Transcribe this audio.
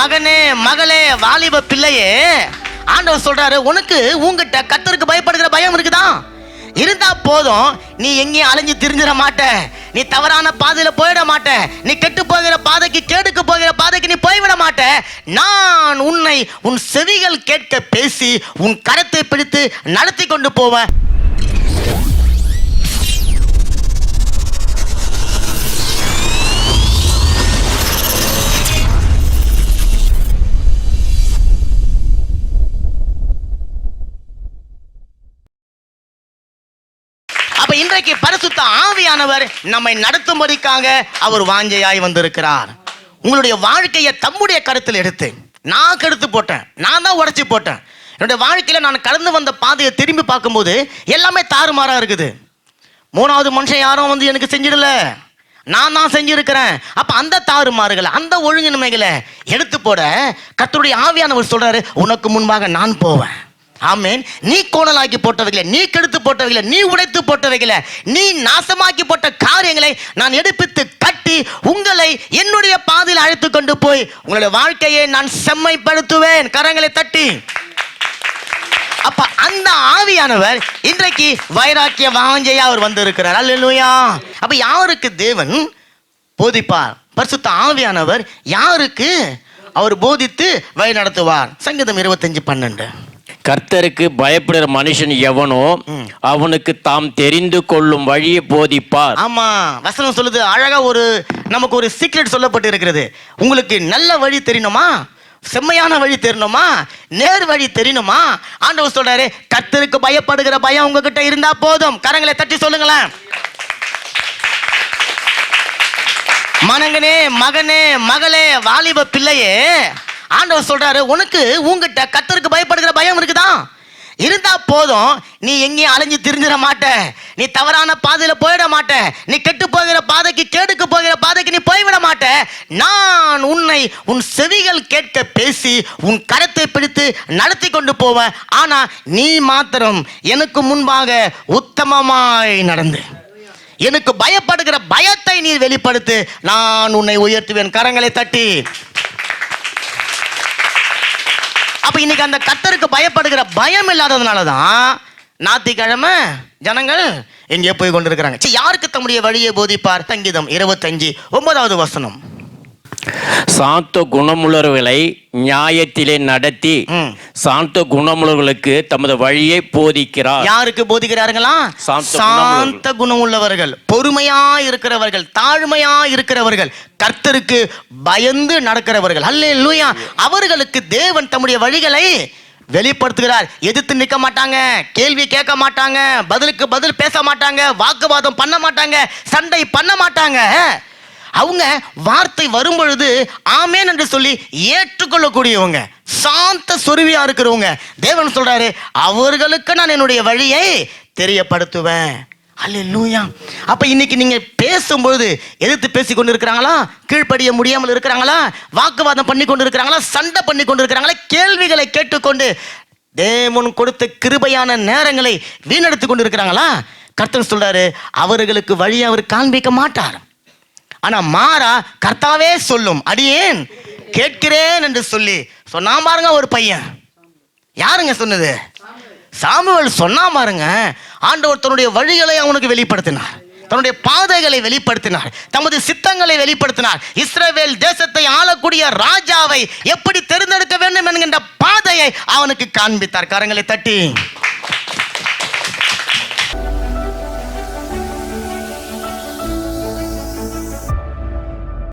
மகனே மகளே வாலிப பிள்ளையே. ஆண்டவர் சொல்றாரு உனக்கு உங்ககிட்ட கத்தருக்கு பயப்படுகிற பயம் இருக்குதா? இருந்தா போதும் நீ எங்கேயும் அலைஞ்சு திரிஞ்சிட மாட்ட. நீ தவறான பாதையில போயிட மாட்ட. நீ கெட்டு போகிற பாதைக்கு கேடுக்கு போகிற பாதைக்கு நீ போய்விட மாட்ட. நான் உன்னை உன் செவிகள் கேட்க பேசி உன் கரத்தை பிடித்து நடத்தி கொண்டு போவேன். இன்றைக்கு பரிசுத்த ஆவியானவர் நம்மை நடத்தும்படிக்காக அவர் வாஞ்சையாய் வந்திருக்கிறார். உங்களுடைய வாழ்க்கையை தம்முடைய கருத்தில் எடுத்து நான் கெடுத்து போட்டேன் நான் தான் உடச்சி போட்டேன். என்னுடைய வாழ்க்கையில் நான் கடந்து வந்த பாதையை திரும்பி பார்க்கும்போது எல்லாமே தாறுமாறாக இருக்குது. மூணாவது மனுஷன் யாரும் வந்து எனக்கு செஞ்சிடல. நான் தான் செஞ்சிருக்கிறேன். அப்போ அந்த தாறுமாறுகளை அந்த ஒழுங்கின்மைகளை எடுத்து போட கத்தருடைய ஆவியானவர் சொல்கிறாரு உனக்கு முன்பாக நான் போவேன். ஆமேன். நீ கோணலாக்கி போட்டவைகளை நீ கெடுத்து போட்டவைகளை நீ உடைத்து போட்டவைகளை நீ நாசமாக்கி போட்ட காரியங்களை நான் எடுப்பித்து கட்டி உங்களை என்னுடைய பாதையில் அழைத்து கொண்டு போய் உங்களுடைய வாழ்க்கையை நான் செம்மைப்படுத்துவேன். கரங்களை தட்டி. அப்ப அந்த ஆவியானவர் இன்றைக்கு வைராக்கிய வாஞ்சையா அவர் வந்திருக்கிறார். அல்லா அப்ப யாருக்கு தேவன் போதிப்பார்? பரிசுத்த ஆவியானவர் யாருக்கு? அவர் போதித்து வழி நடத்துவார். சங்கீதம் இருபத்தஞ்சு பன்னெண்டு. கர்த்தருக்கு பயப்படுகிற மனுஷன் எவனோ அவனுக்கு தாம் தெரிந்து கொள்ளும் வழியை போதிப்பார். ஆமா வசனம் சொல்லுது அழகா ஒரு நமக்கு ஒரு சீக்ரெட் சொல்லப்பட்டு இருக்கிறது உங்களுக்கு நல்ல வழி தெரியணுமா? செம்மையான வழி தெரியணுமா? நேர் வழி தெரியணுமா? ஆண்டவர் சொல்றாரு கர்த்தருக்கு பயப்படுகிற பயம் உங்ககிட்ட இருந்தா போதும். கரங்களை தட்டி சொல்லுங்களேன். மனங்கனே மகனே மகளே வாலிப பிள்ளையே ஆண்டவர் சொல்றாரு உனக்கு உங்ககிட்ட கத்தருக்கு பயப்படுகிற பயம் இருக்குதா? இருந்தா போதும். நீ எங்கேயும் அலைஞ்சு திரிஞ்சிட மாட்ட. நீ தவறான பாதையில போயிட மாட்ட. நீ கெட்டு போகிற பாதைக்கு கேடுக்கு போகிற பாதைக்கு நீ போய்விட மாட்ட. நான் உன்னை உன் செவிகள் கேட்க பேசி உன் கரத்தை பிடித்து நடத்தி கொண்டு போவேன் ஆனா நீ மாத்திரம் எனக்கு முன்பாக உத்தமமாய் நடந்து. எனக்கு பயப்படுகிற பயத்தை நீ வெளிப்படுத்து. நான் உன்னை உயர்த்துவேன். கரங்களை தட்டி அப்ப இன்னைக்கு அந்த கத்தருக்கு பயப்படுகிற பயம் இல்லாததுனால தான் ஞாத்திக்கிழமை ஜனங்கள் எங்கே போய் கொண்டிருக்கிறாங்க. சரி யாருக்கு தம்முடைய வழியை போதிப்பார்? சங்கீதம் இருபத்தஞ்சு ஒன்பதாவது வசனம். சாந்த குணமுள்ளவர்களை நியாயத்திலே நடத்தி. சாந்த குணமுள்ளவர்களுக்கு தமது வழியை போதிக்கிறார். யாருக்கு போதிக்கிறார்களா? சாந்த சாந்த குணம் உள்ளவர்கள் பொறுமையா இருக்கிறவர்கள் தாழ்மையா இருக்கிறவர்கள் கர்த்தருக்கு பயந்து நடக்கிறவர்கள். அல்லேலூயா. அவர்களுக்கு தேவன் தம்முடைய வழிகளை வெளிப்படுத்துகிறார். எதிர்த்து நிற்க மாட்டாங்க கேள்வி கேட்க மாட்டாங்க பதிலுக்கு பதில் பேச மாட்டாங்க வாக்குவாதம் பண்ண மாட்டாங்க சண்டை பண்ண மாட்டாங்க. அவங்க வார்த்தை வரும்பொழுது ஆமேன் என்று சொல்லி ஏற்றுக்கொள்ளக்கூடியவங்க சாந்த சுருவியா இருக்கிறவங்க. தேவன் சொல்றாரு அவர்களுக்கு நான் என்னுடைய வழியை தெரியப்படுத்துவேன். அல்லேலூயா அப்ப இன்னைக்கு நீங்க பேசும்பொழுது எதிர்த்து பேசி கொண்டு இருக்கிறாங்களா கீழ்ப்படிய முடியாமல் இருக்கிறாங்களா? வாக்குவாதம் பண்ணி கொண்டு இருக்கிறாங்களா சண்டை பண்ணி கொண்டு இருக்கிறாங்களா கேள்விகளை கேட்டுக்கொண்டு தேவன் கொடுத்த கிருபையான நேரங்களை வீணெடுத்து கொண்டு இருக்கிறாங்களா கர்த்தர் சொல்றாரு அவர்களுக்கு வழி அவர் காண்பிக்க மாட்டார். ஆனா மாறா கர்த்தாவே சொல்லும். அடியேன் கேட்கிறேன் என்று சொல்லி. சொன்னா பாருங்க ஒரு பையன். யாருங்க சொன்னது? சாமுவல் சொன்னா பாருங்க ஆண்டவர் தன்னுடைய வழிகளை அவனுக்கு வெளிப்படுத்தினார். தன்னுடைய பாதைகளை வெளிப்படுத்தினார். தமது சித்தங்களை வெளிப்படுத்தினார். இஸ்ரேவேல் தேசத்தை ஆளக்கூடிய ராஜாவை எப்படி தேர்ந்தெடுக்க வேண்டும் என்கின்ற பாதையை அவனுக்கு காண்பித்தார். கரங்களை தட்டி.